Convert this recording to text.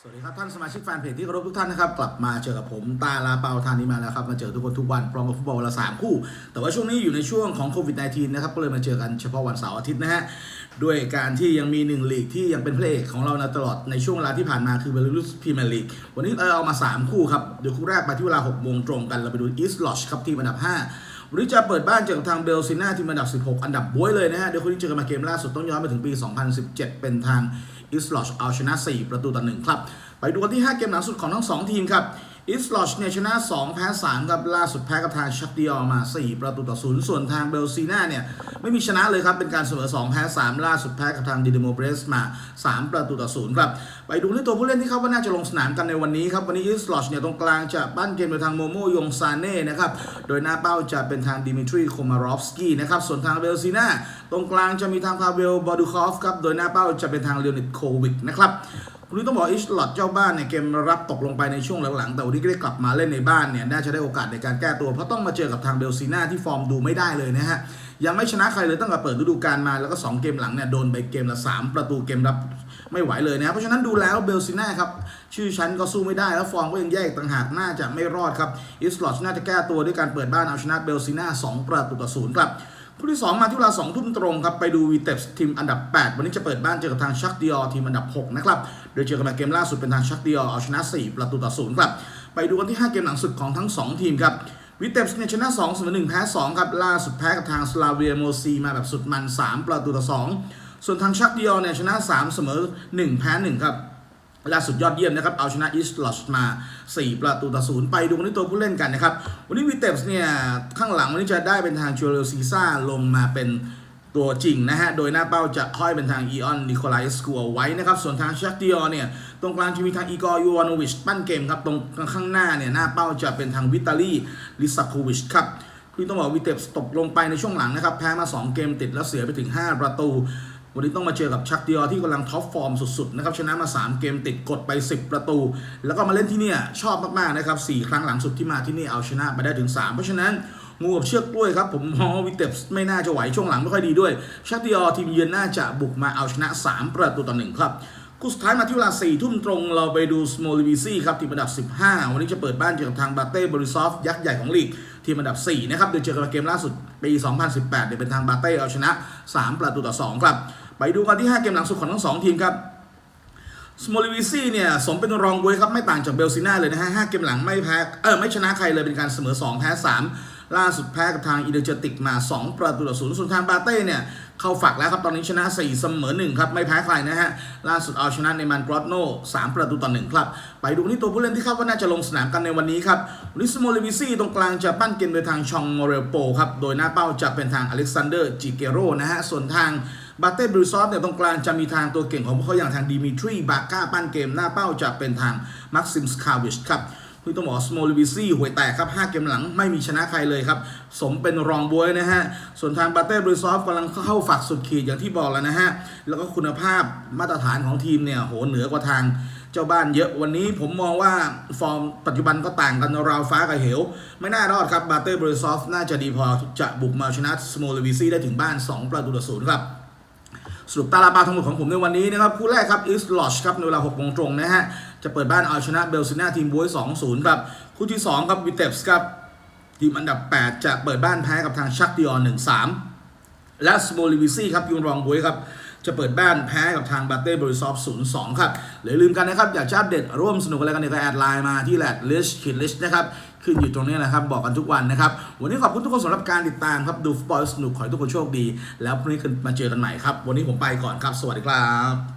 สวัสดีครับท่านสมาชิกแฟนเพจที่เคารพทุกท่านนะครับกลับมาเจอกับผมตาลาเปาทานนี้มาแล้วครับมาเจอทุกคนทุกวันพร้อมกับฟุตบอลละสามคู่ แต่ว่าช่วงนี้อยู่ในช่วงของโควิด -19 นะครับก็เลยมาเจอกันเฉพาะวันเสาร์อาทิตย์นะฮะด้วยการที่ยังมีหนึ่งลีกที่ยังเป็นเพลงของเรานะตลอดในช่วงเวลาที่ผ่านมาคือเบลูรุสพรีเมียร์ลีกวันนี้เราเอามา 3 คู่ครับเดี๋ยวคู่แรกไปที่เวลา6โมงตรงกันเราไปดูอีสต์ลอชครับทีมอันดับ 5วันนี้จะเปิดบ้านเจอกับทางเบลซิน่าทีมอันดับ 16 อันดับบวยเลยนะฮะ เดี๋ยวคนที่เจอกันมาเกมล่าสุดต้องย้อนไปถึงปี 2017 เป็นทาง อิสต์ลอชเอาชนะ 4 ประตูต่อ1ครับ ไปดูกันที่ 5 เกมหลังสุดของทั้ง 2 ทีมครับ อีสต์ลอชเนี่ยชนะ 2 แพ้3ครับล่าสุดแพ้กับทางชักดิออมา 4 ประตูต่อ0ส่วนทางเบลซีนาเนี่ย ไม่มีชนะเลยครับ เป็นการเสมอ 2 แพ้ 3 ล่าสุดแพ้กับทางดิเดโมเบรสมา 3 ประตูต่อ0ครับ ไปดูที่ตัวผู้เล่นที่เขาว่าน่าจะลงสนามกันในวันนี้ครับ วันนี้อีสต์ลอชเนี่ยตรงกลางจะปั้นเกมโดยทางโมโมยงซานเน่นะครับโดยหน้าเป้าจะเป็นทางดิมิทรีโคมารอฟสกี้นะครับส่วนทางเบลซีนาตรงกลางจะมีทางพาเวลบอดูคอฟครับโดยหน้าเป้าจะเป็นทางเลโอนิดโควิดนะครับ คุณต้องบอกอิชลอดเจ้าบ้านเนี่ยเกมรับตกลงไปในช่วงหลังๆ แต่วันนี้ก็ได้กลับมาเล่นในบ้านเนี่ยน่าจะได้โอกาสในการแก้ตัว เพราะต้องมาเจอกับทางเบลซีนาที่ฟอร์มดูไม่ได้เลยนะฮะยังไม่ชนะใครเลยตั้งแต่เปิดฤดูกาลมาแล้วก็ 2 เกมหลังเนี่ยโดนไปเกมละ 3 ประตูเกมรับไม่ไหวเลยนะเพราะฉะนั้นดูแล้วเบลซีนาครับชื่อชั้นก็สู้ไม่ได้แล้วฟอร์มก็ยังแย่อีกต่างหากน่าจะไม่รอดครับอิสลอดน่าจะแก้ตัวด้วยการเปิดบ้านเอาชนะเบลซีนา2ประตูต่อศูนย์ครับ คู่ที่ 2 มาที่เวลา2ทุ่มตรงครับ ไปดูวีเตปทีมอันดับ 8 วันนี้จะเปิดบ้านเจอกับทางชักดิออทีมอันดับ 6 นะครับ โดยเจอกันมาเกมล่าสุดเป็นทางชักดิออเอาชนะ 4 ประตูต่อ0ครับ ไปดูกันที่ 5 เกมหลังสุดของทั้ง 2 ทีมครับวิเตปเนี่ยชนะ2เสมอ1แพ้2ครับล่าสุดแพ้กับทางสลาเวียโมซีมาแบบสุดมัน 3 ประตูต่อ2ส่วนทางชักดิออเนี่ยชนะ 3 เสมอ 1 แพ้1ครับ ล่าสุดยอดเยี่ยมนะครับ เอาชนะอีสต์ลอชมา 4 ประตูต่อศูนย์ไปดูกันที่ตัวผู้เล่นกันนะครับ วันนี้วีเตปส์เนี่ย ข้างหลังวันนี้จะได้เป็นทางจูเลซีซ่าลงมาเป็นตัวจริงนะฮะ โดยหน้าเป้าจะห้อยเป็นทางอีออนนิโคลัยสกัวไว้นะครับ ส่วนทางชักดิออเนี่ย ตรงกลางจะมีทางอีกอร์ยูวานอวิชปั้นเกมครับ ตรงข้างหน้าเนี่ย หน้าเป้าจะเป็นทางวิตาลีลิซาคูวิชครับคือต้องบอกวิเตปส์ตกลงไปในช่วงหลังนะครับ แพ้มา 2 เกมติดแล้วเสียไปถึง 5 ประตู วันนี้ต้องมาเจอกับชักดิออที่กำลังท็อปฟอร์มสุดๆนะครับชนะมา 3 เกมติดกดไป 10 ประตู แล้วก็มาเล่นที่เนี่ยชอบมากๆนะครับ4ครั้งหลังสุดที่มาที่นี่เอาชนะไปได้ถึง 3 เพราะฉะนั้นงูกับเชือกกล้วยครับ ผมมองว่าวิเตปส์ไม่น่าจะไหวช่วงหลังไม่ค่อยดีด้วยชักดิออทีมเยือนน่าจะบุกมาเอาชนะ 3 ประตูต่อหนึ่งครับคู่สุดท้ายมาที่เวลา4ทุ่มตรงเราไปดูสโมลิวิซี่ครับ ทีมอันดับ 15 วันนี้จะเปิดบ้านเจอกับทางบาเต้บริซอฟ ยักษ์ใหญ่ของลีก ทีมอันดับ 4 นะครับโดยเจอกับเกมล่าสุดปี 2018เนี่ยเป็นทางบาเต้เอาชนะ 3 ประตูต่อ 2 ครับ ไปดูกันที่ 5 เกมหลังสุดของทั้ง 2 ทีมครับสโมลิวิซี่เนี่ยสมเป็นรองบวยครับไม่ต่างจากเบลซิน่าเลยนะฮะห้าเกมหลังไม่แพ้เออไม่ชนะใครเลยเป็นการเสมอ 2 แพ้ 3 ล่าสุดแพ้กับทางอินเดเจติกมา 2 ประตูต่อศูนย์ส่วนทางบาเต้เนี่ย เข้าฝักแล้วครับตอนนี้ชนะ 4 เสมอ1ครับไม่แพ้ใครนะฮะล่าสุดเอาชนะในมันกรอตโน่3ประตูต่อ1ครับ ไปดูที่ตัวผู้เล่นที่คาดว่าน่าจะลงสนามกันในวันนี้ครับวันนี้สโมลิวิซี่ตรงกลางจะปั้นเกมโดยทางชองโมเรลโปครับโดยหน้าเป้าจะเป็นทางอเล็กซานเดอร์จิเกโรนะฮะส่วนทางบาเต้บรูซอฟเนี่ยตรงกลางจะมีทางตัวเก่งของพวกเขาอย่างทางดิมิทรีบาก้าปั้นเกมหน้าเป้าจะเป็นทางมักซิมสคาวิชครับ คือต้องบอกสโมลวิซี่หวยแตกครับ 5 เกมหลังไม่มีชนะใครเลยครับ สมเป็นรองบวยนะฮะ ส่วนทางบาเต้บรูซอฟกำลังเข้าฝักสุดขีดอย่างที่บอกแล้วนะฮะ แล้วก็คุณภาพมาตรฐานของทีมเนี่ยโหเหนือกว่าทางเจ้าบ้านเยอะวันนี้ผมมองว่าฟอร์มปัจจุบันก็ต่างกันราวฟ้ากับเหว ไม่น่ารอดครับบาเต้บรูซอฟน่าจะดีพอจะบุกมาชนะสโมลวิซี่ได้ถึงบ้าน 2 ประตูต่อศูนย์ครับสรุปตาราบาทั้งหมดของผมในวันนี้นะครับคู่แรกครับอีสลอชครับในเวลา6โมงตรงนะฮะ จะเปิดบ้านเอาชนะเบลซิน่าทีมบวย2-0ครับคู่ที่2ครับวิเตปส์ครับทีมอันดับ 8 จะเปิดบ้านแพ้กับทางชักดิออน1-3 และสโมลิวิซี่ครับยูนรองบวยครับจะเปิดบ้านแพ้กับทางบาเต้บริซอฟ0-2 ครับอย่าลืมกันนะครับ อยากจะอัปเดตร่วมสนุกอะไรกันในก็แอดไลน์มาที่แลดลิชคิดลิชนะครับ ขึ้นอยู่ตรงนี้นะครับ บอกกันทุกวันนะครับ วันนี้ขอบคุณทุกคนสำหรับการติดตามครับ ดูฟุตบอลสนุก ขอให้ทุกคนโชคดี แล้วพรุ่งนี้มาเจอกันใหม่ครับ วันนี้ผมไปก่อนครับ สวัสดีครับ